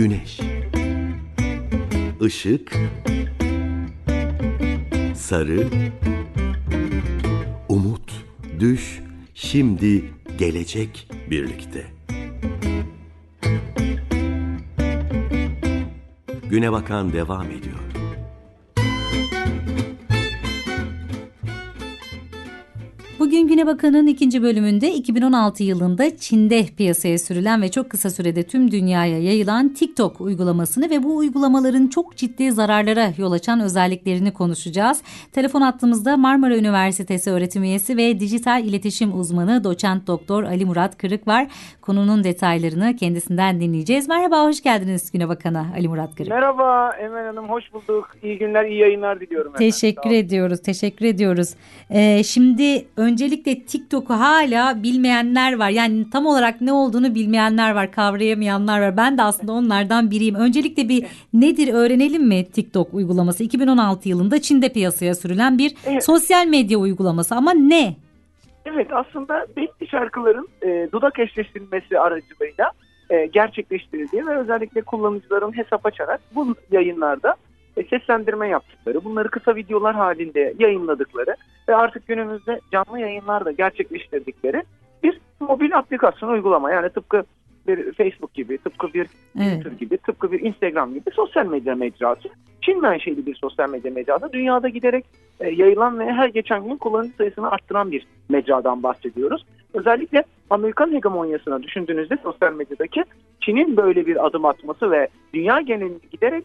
Güneş. Işık. Sarı. Umut Düş. Şimdi Gelecek birlikte. Güne bakan devam ediyor. Bugün Güne Bakan'ın ikinci bölümünde 2016 yılında Çin'de piyasaya sürülen ve çok kısa sürede tüm dünyaya yayılan TikTok uygulamasını ve bu uygulamaların çok ciddi zararlara yol açan özelliklerini konuşacağız. Telefon attığımızda Marmara Üniversitesi öğretim üyesi ve dijital iletişim uzmanı doçent doktor Ali Murat Kırık var. Konunun detaylarını kendisinden dinleyeceğiz. Merhaba, hoş geldiniz Güne Bakan'a Ali Murat Kırık. Merhaba Emel Hanım, hoş bulduk. İyi günler, iyi yayınlar diliyorum. efendim. Teşekkür ediyoruz, teşekkür ediyoruz. Ee, şimdi öncelikle TikTok'u hala bilmeyenler var. Yani tam olarak ne olduğunu bilmeyenler var, kavrayamayanlar var. Ben de aslında onlardan biriyim. Öncelikle bir nedir öğrenelim mi TikTok uygulaması? 2016 yılında Çin'de piyasaya sürülen bir Evet. sosyal medya uygulaması ama ne? Evet, aslında belli şarkıların e, dudak eşleştirilmesi aracılığıyla e, gerçekleştirildiği ve özellikle kullanıcıların hesap açarak bu yayınlarda e, seslendirme yaptıkları, bunları kısa videolar halinde yayınladıkları ve artık günümüzde canlı yayınlarda gerçekleştirdikleri bir mobil aplikasyon uygulama. Yani tıpkı bir Facebook gibi, tıpkı bir Evet. Twitter gibi, tıpkı bir Instagram gibi sosyal medya mecrası. Çin menşeli bir sosyal medya mecrası. Dünyada giderek e, yayılan ve her geçen gün kullanıcı sayısını arttıran bir mecradan bahsediyoruz. Özellikle Amerikan hegemonyasına düşündüğünüzde sosyal medyadaki Çin'in böyle bir adım atması ve dünya genelinde giderek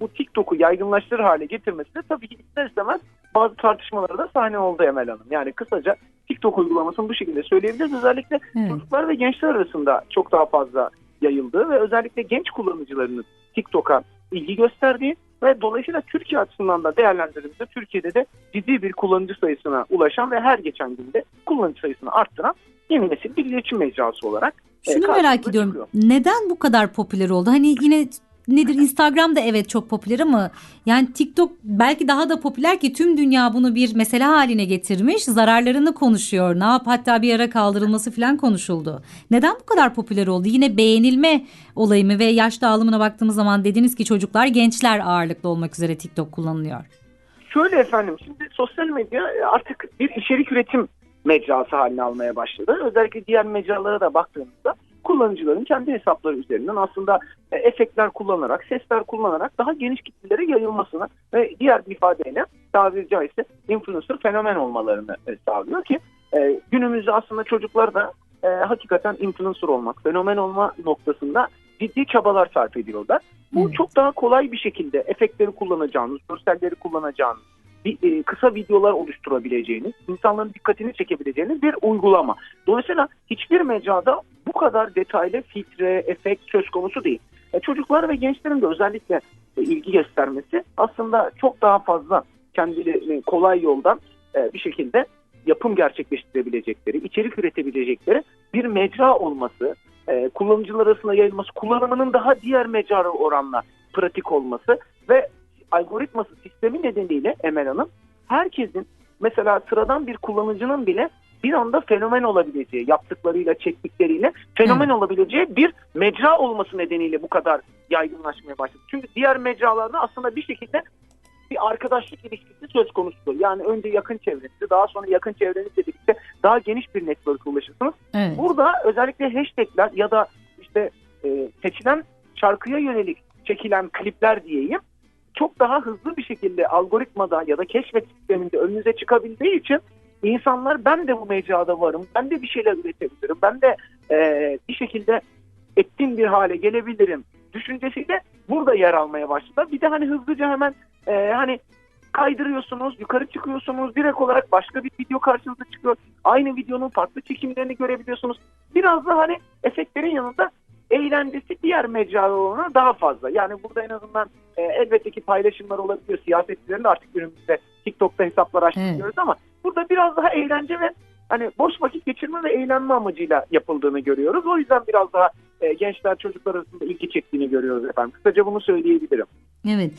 bu TikTok'u yaygınlaştırır hale getirmesi de tabii ki ister istemez bazı tartışmalara da sahne oldu Emel Hanım. Yani kısaca TikTok uygulamasını bu şekilde söyleyebiliriz. Özellikle Evet. çocuklar ve gençler arasında çok daha fazla yayıldığı ve özellikle genç kullanıcılarının TikTok'a ilgi gösterdiği ve dolayısıyla Türkiye açısından da değerlendirildiğinde Türkiye'de de ciddi bir kullanıcı sayısına ulaşan ve her geçen günde kullanıcı sayısını arttıran yeni nesil bir iletişim mecrası olarak e, Şunu karşımıza merak ediyorum. çıkıyor. Neden bu kadar popüler oldu? Hani yine nedir Instagram da evet çok popüler ama yani TikTok belki daha da popüler ki tüm dünya bunu bir mesele haline getirmiş. Zararlarını konuşuyor. Ne yap hatta bir ara kaldırılması falan konuşuldu. Neden bu kadar popüler oldu? Yine beğenilme olayı mı ve yaş dağılımına baktığımız zaman dediniz ki çocuklar gençler ağırlıklı olmak üzere TikTok kullanılıyor. Şöyle efendim şimdi sosyal medya e, artık bir içerik üretim mecrası haline almaya başladı. Özellikle diğer mecralara da baktığımızda kullanıcıların kendi hesapları üzerinden aslında e, efektler kullanarak, sesler kullanarak daha geniş kitlelere yayılmasını ve diğer bir ifadeyle tabiri caizse influencer fenomen olmalarını e, sağlıyor ki e, günümüzde aslında çocuklar da e, hakikaten influencer olmak, fenomen olma noktasında ciddi çabalar sarf ediyorlar. Bu Evet. çok daha kolay bir şekilde efektleri kullanacağınız, görselleri kullanacağınız, bir, e, kısa videolar oluşturabileceğiniz, insanların dikkatini çekebileceğiniz bir uygulama. Dolayısıyla hiçbir mecrada bu kadar detaylı filtre, efekt söz konusu değil. E, çocuklar ve gençlerin de özellikle e, ilgi göstermesi aslında çok daha fazla kendilerini kolay yoldan e, bir şekilde yapım gerçekleştirebilecekleri, içerik üretebilecekleri bir mecra olması, e, kullanıcılar arasında yayılması, kullanımının daha diğer mecra oranla pratik olması ve algoritması sistemi nedeniyle Emel Hanım herkesin mesela sıradan bir kullanıcının bile bir anda fenomen olabileceği, yaptıklarıyla, çektikleriyle fenomen olabileceği bir mecra olması nedeniyle bu kadar yaygınlaşmaya başladı. Çünkü diğer mecralarda aslında bir şekilde bir arkadaşlık ilişkisi söz konusudur. Yani önce yakın çevrenizde, daha sonra yakın çevrenizle birlikte daha geniş bir network ulaşırsınız. Evet. Burada özellikle hashtagler ya da işte e, seçilen şarkıya yönelik çekilen klipler diyeyim çok daha hızlı bir şekilde algoritmada ya da keşfet sisteminde önünüze çıkabildiği için insanlar ben de bu mecrada varım, ben de bir şeyler üretebilirim, ben de e, bir şekilde etkin bir hale gelebilirim düşüncesiyle burada yer almaya başladı. Bir de hani hızlıca hemen e, hani kaydırıyorsunuz, yukarı çıkıyorsunuz, direkt olarak başka bir video karşınıza çıkıyor. Aynı videonun farklı çekimlerini görebiliyorsunuz. Biraz da hani efektlerin yanında eğlencesi diğer mecralarına daha fazla. Yani burada en azından e, elbette ki paylaşımlar olabiliyor. Siyasetçilerin de artık günümüzde TikTok'ta hesaplar açtırıyoruz ama burada biraz daha eğlence ve hani boş vakit geçirme ve eğlenme amacıyla yapıldığını görüyoruz. O yüzden biraz daha e, gençler çocuklar arasında ilgi çektiğini görüyoruz efendim. Kısaca bunu söyleyebilirim. Evet.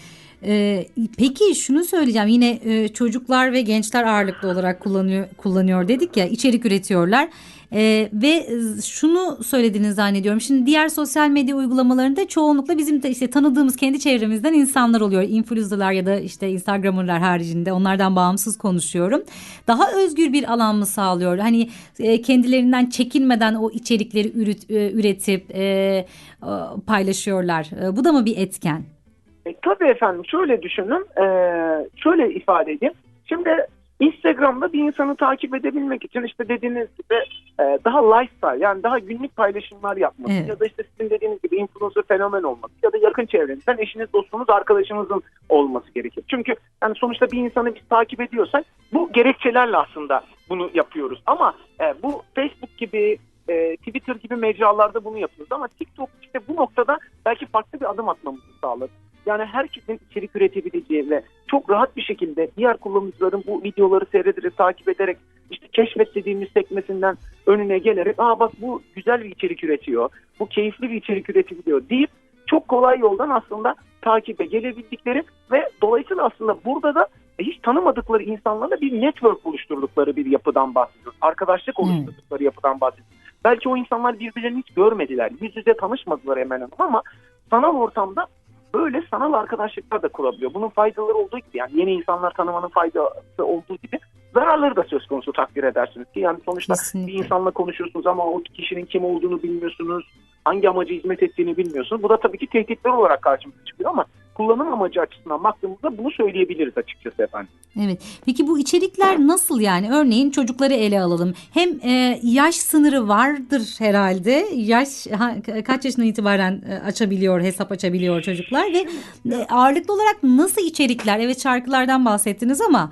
Ee, peki şunu söyleyeceğim. Yine e, çocuklar ve gençler ağırlıklı olarak kullanıyor kullanıyor dedik ya, içerik üretiyorlar. Ee, ve şunu söylediğini zannediyorum. Şimdi diğer sosyal medya uygulamalarında çoğunlukla bizim de işte tanıdığımız kendi çevremizden insanlar oluyor. Influencer'lar ya da işte Instagram'ırlar haricinde onlardan bağımsız konuşuyorum. Daha özgür bir alan mı sağlıyor? Hani e, kendilerinden çekinmeden o içerikleri üret, e, üretip e, paylaşıyorlar. E, bu da mı bir etken? E, tabii efendim şöyle düşünün, e, şöyle ifade edeyim. Şimdi Instagram'da bir insanı takip edebilmek için işte dediğiniz gibi e, daha lifestyle yani daha günlük paylaşımlar yapması Evet. ya da işte sizin dediğiniz gibi influencer fenomen olması ya da yakın çevrenizden eşiniz, dostunuz, arkadaşınızın olması gerekir. Çünkü yani sonuçta bir insanı biz takip ediyorsak bu gerekçelerle aslında bunu yapıyoruz. Ama e, bu Facebook gibi e, Twitter gibi mecralarda bunu yapıyoruz ama TikTok işte bu noktada belki farklı bir adım atmamızı sağladı. Yani herkesin içerik üretebileceği ve çok rahat bir şekilde diğer kullanıcıların bu videoları seyrederek, takip ederek işte keşfet dediğimiz sekmesinden önüne gelerek aa bak bu güzel bir içerik üretiyor, bu keyifli bir içerik üretebiliyor deyip çok kolay yoldan aslında takibe gelebildikleri ve dolayısıyla aslında burada da hiç tanımadıkları insanlarla bir network oluşturdukları bir yapıdan bahsediyoruz. Arkadaşlık oluşturdukları yapıdan bahsediyoruz. Belki o insanlar birbirlerini hiç görmediler. Yüz yüze tanışmadılar hemen ama sanal ortamda böyle sanal arkadaşlıklar da kurabiliyor. Bunun faydaları olduğu gibi yani yeni insanlar tanımanın faydası olduğu gibi zararları da söz konusu takdir edersiniz ki yani sonuçta Kesinlikle. bir insanla konuşuyorsunuz ama o kişinin kim olduğunu bilmiyorsunuz. Hangi amaca hizmet ettiğini bilmiyorsunuz. Bu da tabii ki tehditler olarak karşımıza çıkıyor ama kullanım amacı açısından baktığımızda bunu söyleyebiliriz açıkçası efendim. Evet. Peki bu içerikler nasıl yani? Örneğin çocukları ele alalım. Hem e, yaş sınırı vardır herhalde. Yaş ha, kaç yaşından itibaren e, açabiliyor, hesap açabiliyor çocuklar ve e, ağırlıklı olarak nasıl içerikler? Evet şarkılardan bahsettiniz ama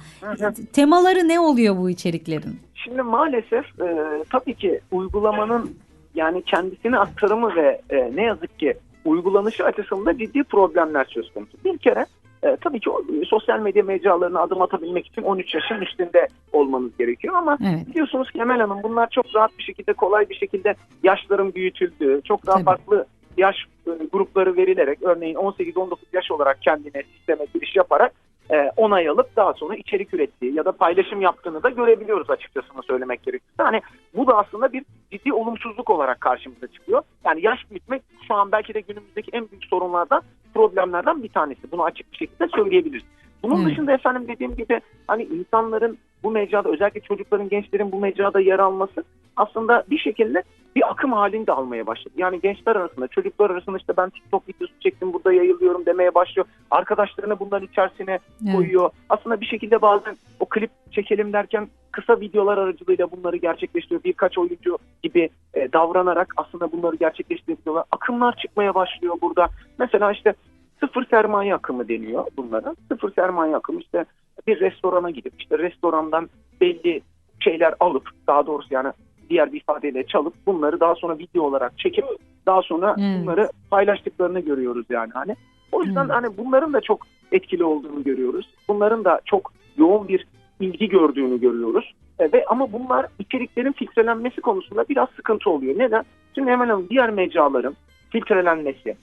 temaları ne oluyor bu içeriklerin? Şimdi maalesef e, tabii ki uygulamanın yani kendisini aktarımı ve e, ne yazık ki uygulanışı açısından ciddi problemler söz konusu. Bir kere e, tabii ki o, sosyal medya mecralarına adım atabilmek için 13 yaşın üstünde olmanız gerekiyor ama Evet. biliyorsunuz ki Emel Hanım bunlar çok rahat bir şekilde kolay bir şekilde yaşların büyütüldüğü çok daha Tabii. farklı yaş e, grupları verilerek örneğin 18-19 yaş olarak kendine sisteme giriş yaparak e, onay alıp daha sonra içerik ürettiği ya da paylaşım yaptığını da görebiliyoruz açıkçası söylemek gerekirse. Hani bu da aslında bir ciddi olumsuzluk olarak karşımıza çıkıyor. Yani yaş büyütmek şu an belki de günümüzdeki en büyük sorunlardan, problemlerden bir tanesi. Bunu açık bir şekilde söyleyebiliriz. Bunun Evet. dışında efendim dediğim gibi hani insanların bu mecrada özellikle çocukların, gençlerin bu mecrada yer alması aslında bir şekilde bir akım halinde almaya başladı. Yani gençler arasında, çocuklar arasında işte ben TikTok videosu çektim burada yayılıyorum demeye başlıyor. Arkadaşlarını bunların içerisine Evet. koyuyor. Aslında bir şekilde bazen o klip çekelim derken kısa videolar aracılığıyla bunları gerçekleştiriyor. Birkaç oyuncu gibi e, davranarak aslında bunları gerçekleştiriyorlar. Akımlar çıkmaya başlıyor burada. Mesela işte sıfır sermaye akımı deniyor bunlara. Sıfır sermaye akımı işte bir restorana gidip işte restorandan belli şeyler alıp daha doğrusu yani diğer bir ifadeyle çalıp bunları daha sonra video olarak çekip daha sonra Evet. bunları paylaştıklarını görüyoruz yani hani. O yüzden Evet. hani bunların da çok etkili olduğunu görüyoruz. Bunların da çok yoğun bir ilgi gördüğünü görüyoruz. E, ve ama bunlar içeriklerin filtrelenmesi konusunda biraz sıkıntı oluyor. Neden? Şimdi hemen hemen diğer mecraların filtrelenmesi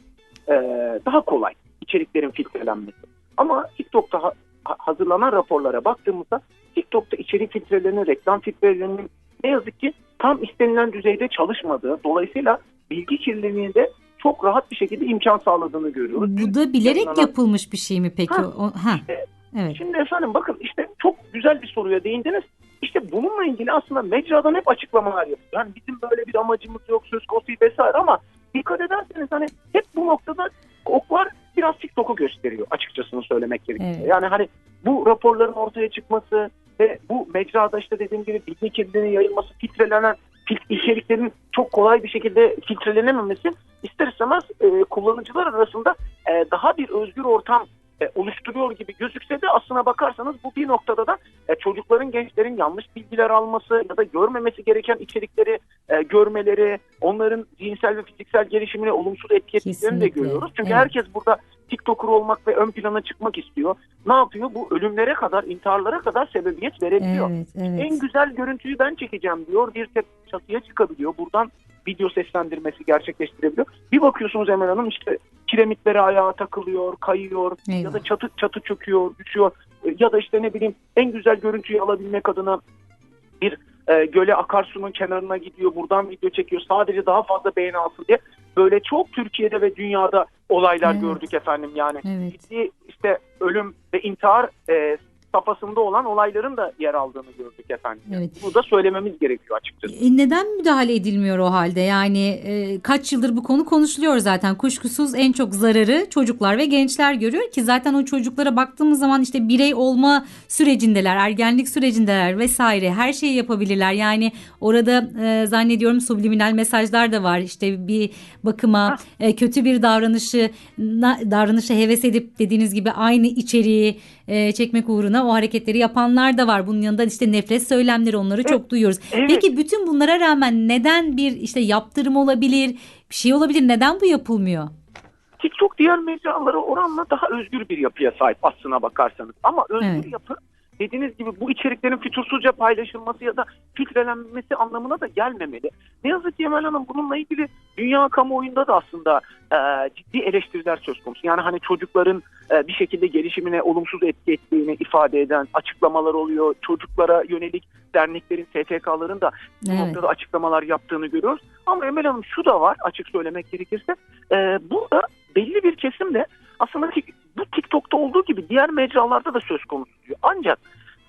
e, daha kolay. içeriklerin filtrelenmesi. Ama TikTok'ta ha- ha- hazırlanan raporlara baktığımızda TikTok'ta içerik filtrelerinin, reklam filtrelerinin ne yazık ki tam istenilen düzeyde çalışmadığı, dolayısıyla bilgi kirliliğine de çok rahat bir şekilde imkan sağladığını görüyoruz. Bu da bilerek Yayınlanan- yapılmış bir şey mi peki? Ha, O, ha. işte. Evet. Şimdi efendim bakın işte çok güzel bir soruya değindiniz. İşte bununla ilgili aslında mecradan hep açıklamalar yapıyor. Yani bizim böyle bir amacımız yok söz konusu vesaire ama dikkat ederseniz hani hep bu noktada oklar biraz TikTok'u gösteriyor açıkçasını söylemek gerekirse. Evet. Yani hani bu raporların ortaya çıkması ve bu mecrada işte dediğim gibi bilgi kirliliğinin yayılması, filtrelenen fil- içeriklerin çok kolay bir şekilde filtrelenememesi ister istemez e, kullanıcılar arasında e, daha bir özgür ortam e, oluşturuyor gibi gözükse de aslına bakarsanız bu bir noktada da e, çocukların, gençlerin yanlış bilgiler alması ya da görmemesi gereken içerikleri e, görmeleri, onların zihinsel ve fiziksel gelişimine olumsuz etki ettiklerini de görüyoruz. Çünkü evet. herkes burada olmak ve ön plana çıkmak istiyor. Ne yapıyor? Bu ölümlere kadar, intiharlara kadar sebebiyet verebiliyor. Evet, evet. En güzel görüntüyü ben çekeceğim diyor. Bir tek çatıya çıkabiliyor. Buradan video seslendirmesi gerçekleştirebiliyor. Bir bakıyorsunuz Emel Hanım işte kiremitlere ayağa takılıyor, kayıyor ya Eyvah. da çatı çatı çöküyor, düşüyor. Ya da işte ne bileyim en güzel görüntüyü alabilmek adına bir e, göle akarsunun kenarına gidiyor. Buradan video çekiyor. Sadece daha fazla beğeni alsın diye. Böyle çok Türkiye'de ve dünyada olaylar Evet. gördük efendim yani. Evet. İşte ölüm ve intihar e, safhasında olan olayların da yer aldığını gördük efendim. Evet. Bunu da söylememiz gerekiyor açıkçası. E, neden müdahale edilmiyor o halde? Yani e, kaç yıldır bu konu konuşuluyor zaten. Kuşkusuz en çok zararı çocuklar ve gençler görüyor ki zaten o çocuklara baktığımız zaman işte birey olma sürecindeler, ergenlik sürecindeler vesaire her şeyi yapabilirler. Yani orada e, zannediyorum subliminal mesajlar da var. İşte bir bakıma e, kötü bir davranışı davranışa heves edip dediğiniz gibi aynı içeriği e, çekmek uğruna o hareketleri yapanlar da var. Bunun yanında işte nefret söylemleri onları çok duyuyoruz. Evet. Peki bütün bunlara rağmen neden bir işte yaptırım olabilir, bir şey olabilir? Neden bu yapılmıyor? TikTok diğer mecralara oranla daha özgür bir yapıya sahip aslına bakarsanız. Ama özgür Evet. yapı dediğiniz gibi bu içeriklerin fütursuzca paylaşılması ya da filtrelenmesi anlamına da gelmemeli. Ne yazık ki Emel Hanım bununla ilgili dünya kamuoyunda da aslında e, ciddi eleştiriler söz konusu. Yani hani çocukların e, bir şekilde gelişimine olumsuz etki ettiğini ifade eden açıklamalar oluyor. Çocuklara yönelik derneklerin, STK'ların da bu Evet. noktada açıklamalar yaptığını görüyoruz. Ama Emel Hanım şu da var açık söylemek gerekirse. E, burada belli bir kesim de aslında bu TikTok'ta olduğu gibi diğer mecralarda da söz konusu diyor. Ancak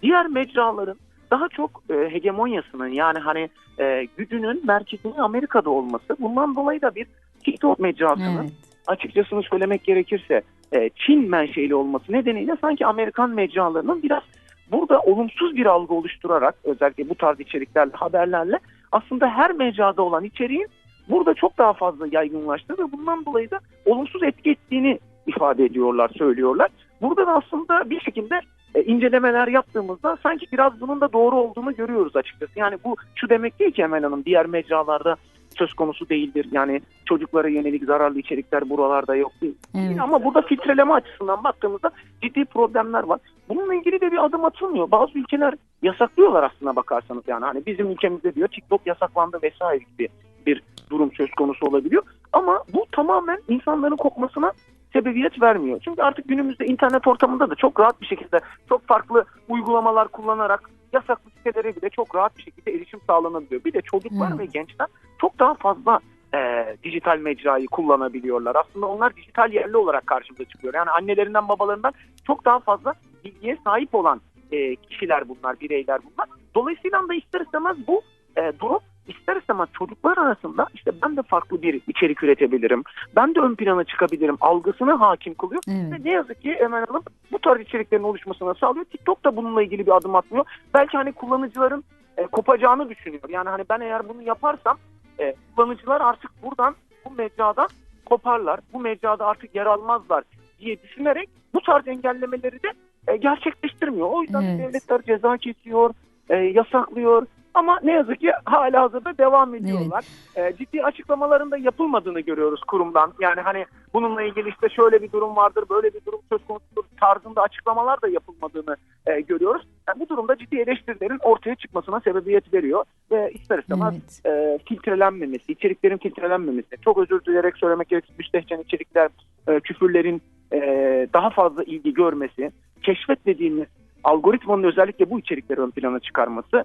diğer mecraların daha çok e, hegemonyasının yani hani e, gücünün merkezinin Amerika'da olması bundan dolayı da bir TikTok mecrasının Evet. açıkçası söylemek gerekirse e, Çin menşeli olması nedeniyle sanki Amerikan mecralarının biraz burada olumsuz bir algı oluşturarak özellikle bu tarz içeriklerle haberlerle aslında her mecrada olan içeriğin burada çok daha fazla yaygınlaştı ve bundan dolayı da olumsuz etki ettiğini ifade ediyorlar, söylüyorlar. Burada da aslında bir şekilde e, incelemeler yaptığımızda sanki biraz bunun da doğru olduğunu görüyoruz açıkçası. Yani bu şu demek değil ki Emel Hanım diğer mecralarda söz konusu değildir. Yani çocuklara yönelik zararlı içerikler buralarda yok değil. Evet. Ama burada filtreleme açısından baktığımızda ciddi problemler var. Bununla ilgili de bir adım atılmıyor. Bazı ülkeler yasaklıyorlar aslına bakarsanız yani. Hani bizim ülkemizde diyor TikTok yasaklandı vesaire gibi bir durum söz konusu olabiliyor. Ama bu tamamen insanların kopmasına sebebiyet vermiyor. Çünkü artık günümüzde internet ortamında da çok rahat bir şekilde çok farklı uygulamalar kullanarak yasaklı sitelere bile çok rahat bir şekilde erişim sağlanabiliyor. Bir de çocuklar Evet. ve gençler çok daha fazla e, dijital mecrayı kullanabiliyorlar. Aslında onlar dijital yerli olarak karşımıza çıkıyor. Yani annelerinden babalarından çok daha fazla bilgiye sahip olan e, kişiler bunlar, bireyler bunlar. Dolayısıyla da ister istemez bu e, durum ister istemez çocuklar arasında işte ben de farklı bir içerik üretebilirim. Ben de ön plana çıkabilirim. Algısını hakim kılıyor. Evet. Ve ne yazık ki Emel Hanım bu tarz içeriklerin oluşmasına sağlıyor. TikTok da bununla ilgili bir adım atmıyor. Belki hani kullanıcıların e, kopacağını düşünüyor. Yani hani ben eğer bunu yaparsam e, kullanıcılar artık buradan bu mecradan koparlar. Bu mecrada artık yer almazlar diye düşünerek bu tarz engellemeleri de e, gerçekleştirmiyor. O yüzden Evet. devletler ceza kesiyor, e, yasaklıyor. Ama ne yazık ki hala hazırda devam ediyorlar. E, ciddi açıklamaların da yapılmadığını görüyoruz kurumdan. Yani hani bununla ilgili işte şöyle bir durum vardır, böyle bir durum söz konusudur tarzında açıklamalar da yapılmadığını e, görüyoruz. Yani bu durumda ciddi eleştirilerin ortaya çıkmasına sebebiyet veriyor ve ister istemez Evet. e, filtrelenmemesi, içeriklerin filtrelenmemesi, çok özür dileyerek söylemek gerekirse müstehcen içerikler, e, küfürlerin e, daha fazla ilgi görmesi, keşfet dediğimiz algoritmanın özellikle bu içerikleri ön plana çıkarması,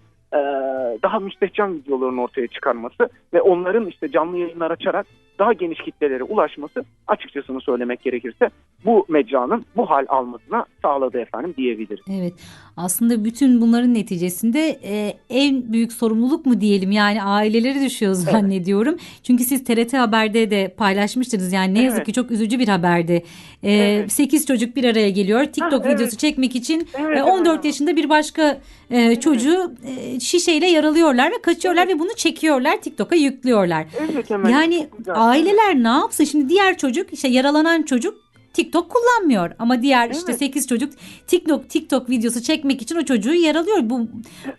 daha müstehcen videoların ortaya çıkarması ve onların işte canlı yayınlar açarak daha geniş kitlelere ulaşması açıkçasını söylemek gerekirse bu mecranın bu hal almasına sağladı efendim diyebiliriz. Evet. Aslında bütün bunların neticesinde e, en büyük sorumluluk mu diyelim yani aileleri düşüyor zannediyorum. Çünkü siz TRT Haber'de de paylaşmıştınız yani ne yazık Evet. ki çok üzücü bir haberdi. E, Evet. 8 çocuk bir araya geliyor TikTok evet. videosu çekmek için Evet, e, evet. 14 yaşında bir başka e, çocuğu e, şişeyle yaralıyorlar ve kaçıyorlar ve bunu çekiyorlar TikTok'a yüklüyorlar. Evet hemen. Yani. Aileler ne yapsın? Şimdi diğer çocuk işte yaralanan çocuk TikTok kullanmıyor ama diğer işte Evet. 8 çocuk TikTok TikTok videosu çekmek için o çocuğu yaralıyor. Bu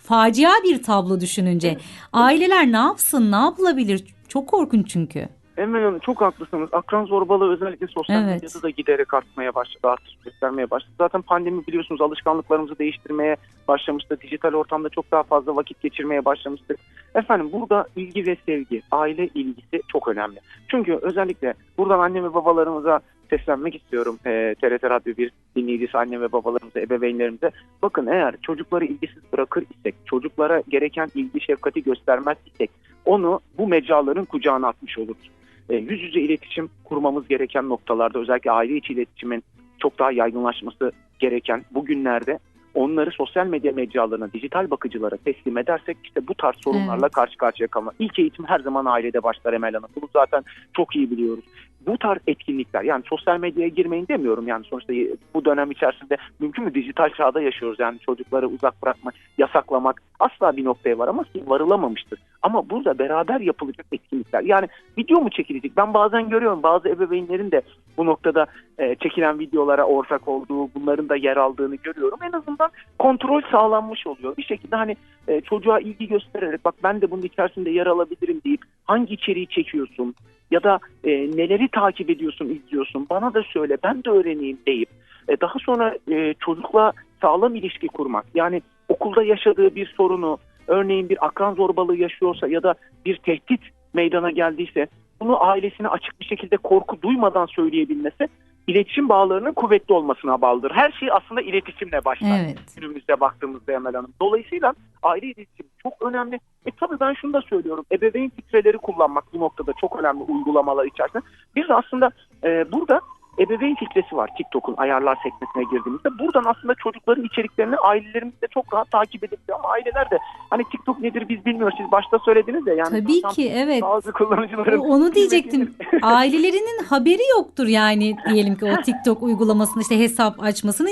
facia bir tablo düşününce. Aileler ne yapsın? Ne yapılabilir? Çok korkunç çünkü. Emel Hanım çok haklısınız. Akran zorbalığı özellikle sosyal Evet. medyada da giderek artmaya başladı, artış göstermeye başladı. Zaten pandemi biliyorsunuz alışkanlıklarımızı değiştirmeye başlamıştı. Dijital ortamda çok daha fazla vakit geçirmeye başlamıştık. Efendim burada ilgi ve sevgi, aile ilgisi çok önemli. Çünkü özellikle buradan anne ve babalarımıza seslenmek istiyorum. Ee, TRT Radyo bir dinleyicisi anne ve babalarımıza, ebeveynlerimize. Bakın eğer çocukları ilgisiz bırakır isek, çocuklara gereken ilgi şefkati göstermez isek onu bu mecraların kucağına atmış oluruz. E, yüz yüze iletişim kurmamız gereken noktalarda özellikle aile içi iletişimin çok daha yaygınlaşması gereken bugünlerde onları sosyal medya mecralarına, dijital bakıcılara teslim edersek işte bu tarz sorunlarla Evet. karşı karşıya kalma. İlk eğitim her zaman ailede başlar Emel Hanım. Bunu zaten çok iyi biliyoruz. Bu tarz etkinlikler yani sosyal medyaya girmeyin demiyorum yani sonuçta bu dönem içerisinde mümkün mü dijital çağda yaşıyoruz yani çocukları uzak bırakmak, yasaklamak asla bir noktaya var ama varılamamıştır. Ama burada beraber yapılacak etkinlikler yani video mu çekilecek? Ben bazen görüyorum bazı ebeveynlerin de bu noktada e, çekilen videolara ortak olduğu, bunların da yer aldığını görüyorum. En azından kontrol sağlanmış oluyor. Bir şekilde hani e, çocuğa ilgi göstererek bak ben de bunun içerisinde yer alabilirim deyip hangi içeriği çekiyorsun ya da e, neleri takip ediyorsun, izliyorsun bana da söyle ben de öğreneyim deyip e, daha sonra e, çocukla sağlam ilişki kurmak. Yani okulda yaşadığı bir sorunu örneğin bir akran zorbalığı yaşıyorsa ya da bir tehdit meydana geldiyse bunu ailesine açık bir şekilde korku duymadan söyleyebilmesi iletişim bağlarının kuvvetli olmasına bağlıdır. Her şey aslında iletişimle başlar Evet. günümüzde baktığımızda Emel Hanım. Dolayısıyla aile iletişimi çok önemli. E tabii ben şunu da söylüyorum. Ebeveyn filtreleri kullanmak bu noktada çok önemli uygulamalar içerisinde. De aslında e, burada ebeveyn filtresi var TikTok'un ayarlar sekmesine girdiğimizde. Buradan aslında çocukların içeriklerini ailelerimiz de çok rahat takip edebiliyor. Ama aileler de hani TikTok nedir biz bilmiyoruz. Siz başta söylediniz ya. Yani Tabii ki evet. Bazı kullanıcıların Onu diyecektim. Ailelerinin haberi yoktur yani diyelim ki o TikTok uygulamasını işte hesap açmasını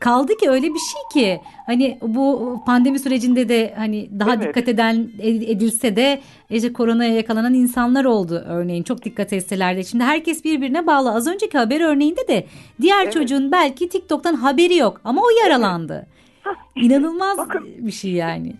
kaldı ki öyle bir şey ki hani bu pandemi sürecinde de hani daha Evet. dikkat eden ed- edilse de işte koronaya yakalanan insanlar oldu örneğin çok dikkat etseler de şimdi herkes birbirine bağlı az önceki haber örneğinde de diğer Evet. çocuğun belki TikTok'tan haberi yok ama o yaralandı. İnanılmaz Bakın. bir şey yani.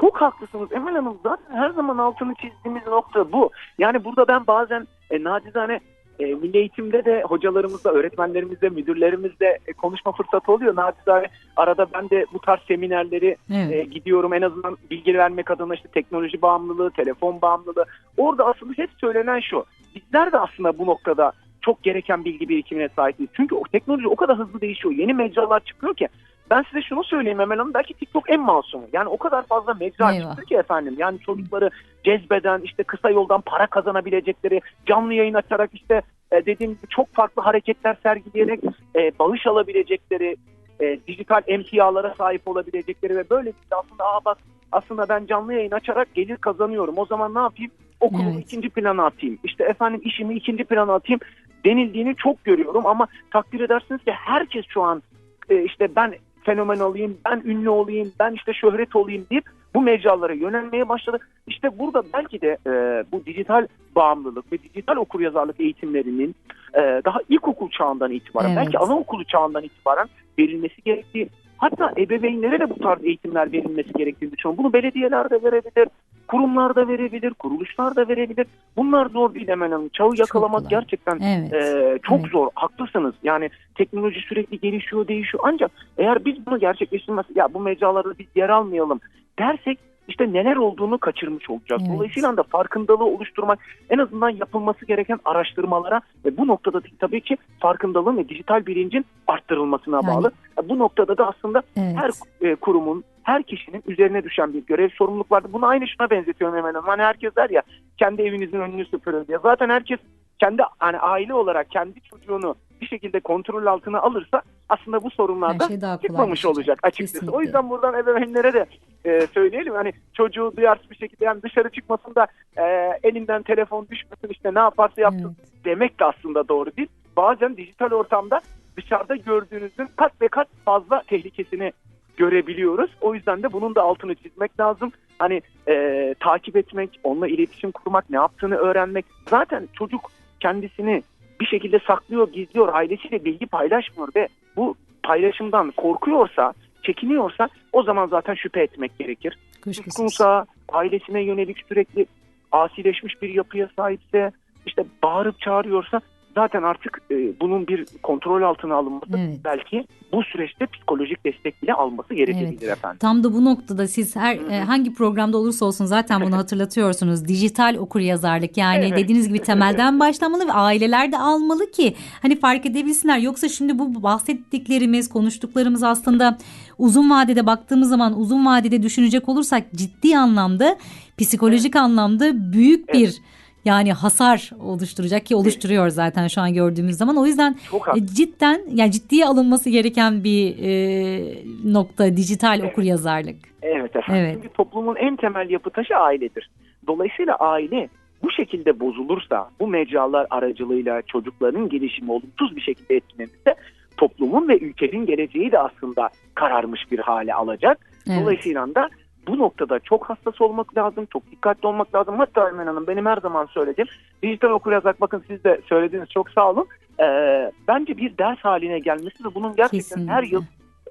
Çok haklısınız Emel Hanım. Zaten her zaman altını çizdiğimiz nokta bu. Yani burada ben bazen e, nacizane e, milli eğitimde de hocalarımızla, öğretmenlerimizle, müdürlerimizle e, konuşma fırsatı oluyor. Nacizane arada ben de bu tarz seminerleri Evet. e, gidiyorum en azından bilgi vermek adına işte teknoloji bağımlılığı, telefon bağımlılığı. Orada aslında hep söylenen şu. Bizler de aslında bu noktada çok gereken bilgi birikimine sahibiz. Çünkü o teknoloji o kadar hızlı değişiyor. Yeni mecralar çıkıyor ki. Ben size şunu söyleyeyim Emel Hanım. Belki TikTok en masumu. Yani o kadar fazla mecra Eyvah. çıktı ki efendim. Yani çocukları cezbeden, işte kısa yoldan para kazanabilecekleri, canlı yayın açarak işte e, dediğim gibi çok farklı hareketler sergileyerek e, bağış alabilecekleri, e, dijital emtialara sahip olabilecekleri ve böyle bir de aslında Aa bak aslında ben canlı yayın açarak gelir kazanıyorum. O zaman ne yapayım? Okulumu Evet. ikinci plana atayım. İşte efendim işimi ikinci plana atayım denildiğini çok görüyorum ama takdir edersiniz ki herkes şu an e, işte ben fenomen olayım, ben ünlü olayım, ben işte şöhret olayım deyip bu mecralara yönelmeye başladı. İşte burada belki de e, bu dijital bağımlılık ve dijital okuryazarlık eğitimlerinin e, daha ilkokul çağından itibaren, Evet. belki anaokulu çağından itibaren verilmesi gerektiği, hatta ebeveynlere de bu tarz eğitimler verilmesi gerektiğini düşünüyorum. Bunu belediyeler de verebilir, kurumlar da verebilir, kuruluşlar da verebilir. Bunlar zor değil hemen hanım. Çağı yakalamak kolay. gerçekten Evet. ee, çok Evet. zor. Haklısınız. Yani teknoloji sürekli gelişiyor, değişiyor. Ancak eğer biz bunu gerçekleştirmez, ya bu mecralarda biz yer almayalım dersek işte neler olduğunu kaçırmış olacağız. Evet. Dolayısıyla da farkındalığı oluşturmak en azından yapılması gereken araştırmalara ve bu noktada da tabii ki farkındalığın ve dijital bilincin arttırılmasına Yani- bağlı. Bu noktada da aslında Evet. her e, kurumun, her kişinin üzerine düşen bir görev sorumluluk vardır. Bunu aynı şuna benzetiyorum hemen. hemen. Hani herkes der ya kendi evinizin önünü süpürün diye. Zaten herkes kendi hani aile olarak kendi çocuğunu bir şekilde kontrol altına alırsa aslında bu Her sorunlardan şey çıkmamış kolaylaşacak. olacak açıkçası. Kesinlikle. O yüzden buradan ebeveynlere de e, söyleyelim hani çocuğu duyarsız bir şekilde yani dışarı çıkmasın da e, elinden telefon düşmesin işte ne yaparsa yapsın Evet. demek de aslında doğru değil. Bazen dijital ortamda dışarıda gördüğünüzün kat ve kat fazla tehlikesini görebiliyoruz. O yüzden de bunun da altını çizmek lazım. Hani e, takip etmek, onunla iletişim kurmak, ne yaptığını öğrenmek. Zaten çocuk kendisini bir şekilde saklıyor, gizliyor, ailesiyle bilgi paylaşmıyor ve bu paylaşımdan korkuyorsa, çekiniyorsa o zaman zaten şüphe etmek gerekir. Tutkunsa, ailesine yönelik sürekli asileşmiş bir yapıya sahipse, işte bağırıp çağırıyorsa zaten artık e, bunun bir kontrol altına alınması Evet. belki bu süreçte psikolojik destek bile alması gerekebilir efendim. Tam da bu noktada siz her e, hangi programda olursa olsun zaten bunu hatırlatıyorsunuz. Dijital okur yazarlık yani Evet. dediğiniz gibi temelden başlamalı ve aileler de almalı ki hani fark edebilsinler. Yoksa şimdi bu bahsettiklerimiz, konuştuklarımız aslında uzun vadede baktığımız zaman uzun vadede düşünecek olursak ciddi anlamda psikolojik anlamda büyük Evet. bir yani hasar oluşturacak ki oluşturuyor zaten şu an gördüğümüz zaman. O yüzden e, cidden yani ciddiye alınması gereken bir e, nokta dijital Evet. okur yazarlık. Evet efendim. Evet. Çünkü toplumun en temel yapı taşı ailedir. Dolayısıyla aile bu şekilde bozulursa, bu mecralar aracılığıyla çocukların gelişimi olumsuz bir şekilde etkilenirse toplumun ve ülkenin geleceği de aslında kararmış bir hale alacak. Evet. Dolayısıyla da bu noktada çok hassas olmak lazım, çok dikkatli olmak lazım. Hatta Ermen Hanım benim her zaman söylediğim dijital okuryazarlık bakın siz de söylediğiniz çok sağ olun. Ee, bence bir ders haline gelmesi ve bunun gerçekten her Kesinlikle. yıl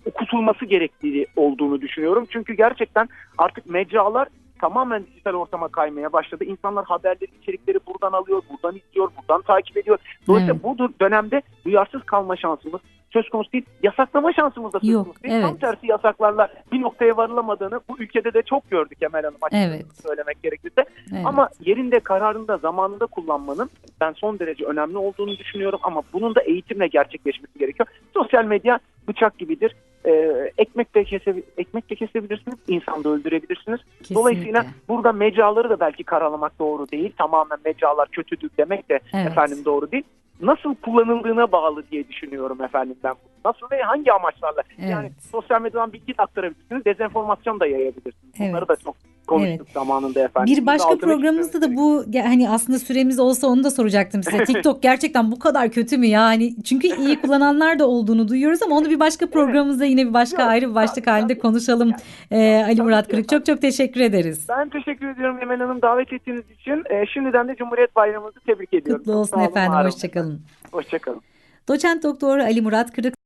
okutulması gerektiği olduğunu düşünüyorum. Çünkü gerçekten artık mecralar tamamen dijital ortama kaymaya başladı. İnsanlar haberleri, içerikleri buradan alıyor, buradan izliyor, buradan takip ediyor. Dolayısıyla Evet. bu dö- dönemde duyarsız kalma şansımız söz konusu değil. Yasaklama şansımız da söz Yok, konusu değil. Tam evet. tersi yasaklarla bir noktaya varılamadığını bu ülkede de çok gördük Emel Hanım açıkçası Evet. söylemek gerekirse. Evet. Ama yerinde, kararında, zamanında kullanmanın ben son derece önemli olduğunu düşünüyorum. Ama bunun da eğitimle gerçekleşmesi gerekiyor. Sosyal medya bıçak gibidir. Ee, ekmek de kese, ekmek de kesebilirsiniz, insan da öldürebilirsiniz. Kesinlikle. Dolayısıyla burada mecraları da belki karalamak doğru değil. Tamamen mecralar kötüdür demek de Evet. efendim doğru değil. Nasıl kullanıldığına bağlı diye düşünüyorum efendim ben. Nasıl ve hangi amaçlarla? Yani Evet. sosyal medyadan bilgi de aktarabilirsiniz, dezenformasyon da yayabilirsiniz. Bunları Evet. da çok konuştuk zamanında efendim. Bir başka programımızda da bu hani aslında süremiz olsa onu da soracaktım size. TikTok gerçekten bu kadar kötü mü ya? Hani çünkü iyi kullananlar da olduğunu duyuyoruz ama onu bir başka programımızda yine bir başka ayrı bir başlık halinde konuşalım. Ee, Ali Murat Kırık çok çok teşekkür ederiz. Ben teşekkür ediyorum Emel Hanım davet ettiğiniz için. Ee, şimdiden de Cumhuriyet Bayramınızı tebrik ediyorum. Kutlu olsun efendim. Hoşçakalın. Hoşçakalın. Doçent Doktor Ali Murat Kırık